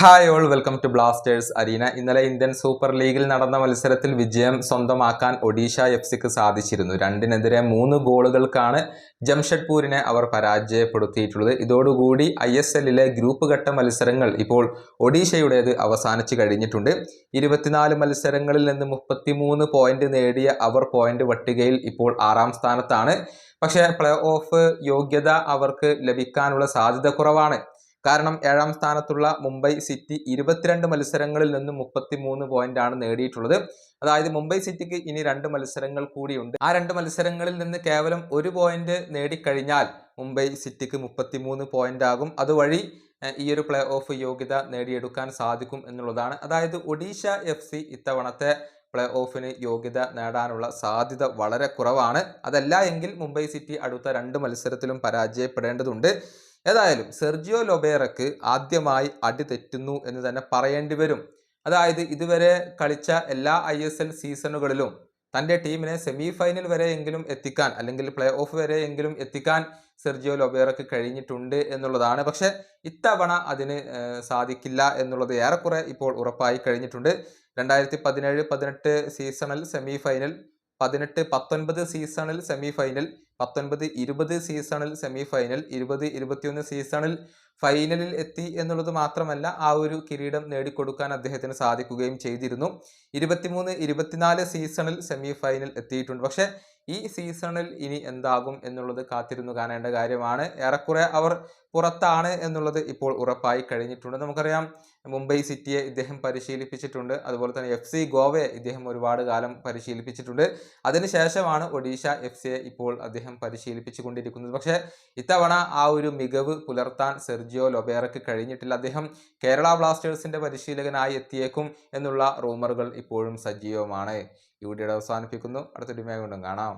Hi all welcome to Blasters arena ഇന്നലെ Indian super ലീഗിൽ നടന്ന മത്സരത്തിൽ വിജയം സ്വന്തമാക്കാൻ ഒഡീഷ എഫ് സിക്ക് സാധിച്ചിരുന്നു. രണ്ടിനെതിരെ മൂന്ന് ഗോളുകൾക്കാണ് ജംഷഡ്പൂരിനെ അവർ പരാജയപ്പെടുത്തിയിട്ടുള്ളത്. ഇതോടുകൂടി ഐ എസ് എല്ലിലെ ഗ്രൂപ്പ് ഘട്ട മത്സരങ്ങൾ ഇപ്പോൾ ഒഡീഷയുടേത് അവസാനിച്ചു കഴിഞ്ഞിട്ടുണ്ട്. ഇരുപത്തിനാല് മത്സരങ്ങളിൽ നിന്ന് മുപ്പത്തിമൂന്ന് പോയിന്റ് നേടിയ അവർ പോയിന്റ് പട്ടികയിൽ ഇപ്പോൾ ആറാം സ്ഥാനത്താണ്. പക്ഷേ പ്ലേ ഓഫ് യോഗ്യത അവർക്ക് ലഭിക്കാനുള്ള സാധ്യത കുറവാണ്. കാരണം ഏഴാം സ്ഥാനത്തുള്ള മുംബൈ സിറ്റി ഇരുപത്തിരണ്ട് മത്സരങ്ങളിൽ നിന്നും മുപ്പത്തിമൂന്ന് പോയിന്റ് ആണ് നേടിയിട്ടുള്ളത്. അതായത് മുംബൈ സിറ്റിക്ക് ഇനി രണ്ട് മത്സരങ്ങൾ കൂടിയുണ്ട്. ആ രണ്ട് മത്സരങ്ങളിൽ നിന്ന് കേവലം ഒരു പോയിന്റ് നേടിക്കഴിഞ്ഞാൽ മുംബൈ സിറ്റിക്ക് മുപ്പത്തിമൂന്ന് പോയിന്റ് ആകും. അതുവഴി ഈ ഒരു പ്ലേ ഓഫ് യോഗ്യത നേടിയെടുക്കാൻ സാധിക്കും എന്നുള്ളതാണ്. അതായത് ഒഡീഷ എഫ് സി ഇത്തവണത്തെ പ്ലേ ഓഫിന് യോഗ്യത നേടാനുള്ള സാധ്യത വളരെ കുറവാണ്. അതല്ല എങ്കിൽ മുംബൈ സിറ്റി അടുത്ത രണ്ട് മത്സരത്തിലും പരാജയപ്പെടേണ്ടതുണ്ട്. ഏതായാലും സെർജിയോ ലൊബേറക്ക് ആദ്യമായി അടി തെറ്റുന്നു എന്ന് തന്നെ പറയേണ്ടി വരും. അതായത് ഇതുവരെ കളിച്ച എല്ലാ ഐ എസ് എൽ സീസണുകളിലും തന്റെ ടീമിനെ സെമി ഫൈനൽ വരെയെങ്കിലും എത്തിക്കാൻ അല്ലെങ്കിൽ പ്ലേ ഓഫ് വരെയെങ്കിലും എത്തിക്കാൻ സെർജിയോ ലൊബേറക്ക് കഴിഞ്ഞിട്ടുണ്ട് എന്നുള്ളതാണ്. പക്ഷെ ഇത്തവണ അതിന് സാധിക്കില്ല എന്നുള്ളത് ഏറെക്കുറെ ഇപ്പോൾ ഉറപ്പായി കഴിഞ്ഞിട്ടുണ്ട്. രണ്ടായിരത്തി പതിനേഴ് പതിനെട്ട് സീസണിൽ സെമി ഫൈനൽ പതിനെട്ട് പത്തൊൻപത് സീസണിൽ സെമി ഫൈനൽ പത്തൊൻപത് ഇരുപത് സീസണിൽ സെമി ഫൈനൽ ഇരുപത് ഇരുപത്തിയൊന്ന് സീസണിൽ ഫൈനലിൽ എത്തി എന്നുള്ളത് മാത്രമല്ല ആ ഒരു കിരീടം നേടിക്കൊടുക്കാൻ അദ്ദേഹത്തിന് സാധിക്കുകയും ചെയ്തിരുന്നു. ഇരുപത്തിമൂന്ന് ഇരുപത്തിനാല് സീസണിൽ സെമി ഫൈനൽ എത്തിയിട്ടുണ്ട്. പക്ഷേ ഈ സീസണിൽ ഇനി എന്താകും എന്നുള്ളത് കാത്തിരുന്നു കാണേണ്ട കാര്യമാണ്. ഏറെക്കുറെ അവർ പുറത്താണ് എന്നുള്ളത് ഇപ്പോൾ ഉറപ്പായി കഴിഞ്ഞിട്ടുണ്ട്. നമുക്കറിയാം മുംബൈ സിറ്റിയെ ഇദ്ദേഹം പരിശീലിപ്പിച്ചിട്ടുണ്ട്. അതുപോലെ തന്നെ എഫ് സി ഗോവയെ ഇദ്ദേഹം ഒരുപാട് കാലം പരിശീലിപ്പിച്ചിട്ടുണ്ട്. അതിനുശേഷമാണ് ഒഡീഷ എഫ് സിയെ ഇപ്പോൾ അദ്ദേഹം പരിശീലിപ്പിച്ചു കൊണ്ടിരിക്കുന്നത് പക്ഷേ ഇത്തവണ ആ ഒരു മികവ് പുലർത്താൻ സെർജിയോ ലൊബേറയ്ക്ക് കഴിഞ്ഞിട്ടില്ല. അദ്ദേഹം കേരള ബ്ലാസ്റ്റേഴ്സിന്റെ പരിശീലകനായി എത്തിയേക്കും എന്നുള്ള റൂമറുകൾ ഇപ്പോഴും സജീവമാണ്. ഈ വീഡിയോയുടെ അവസാനിപ്പിക്കുന്നു. അടുത്ത ഡിമേ കൊണ്ടും കാണാം.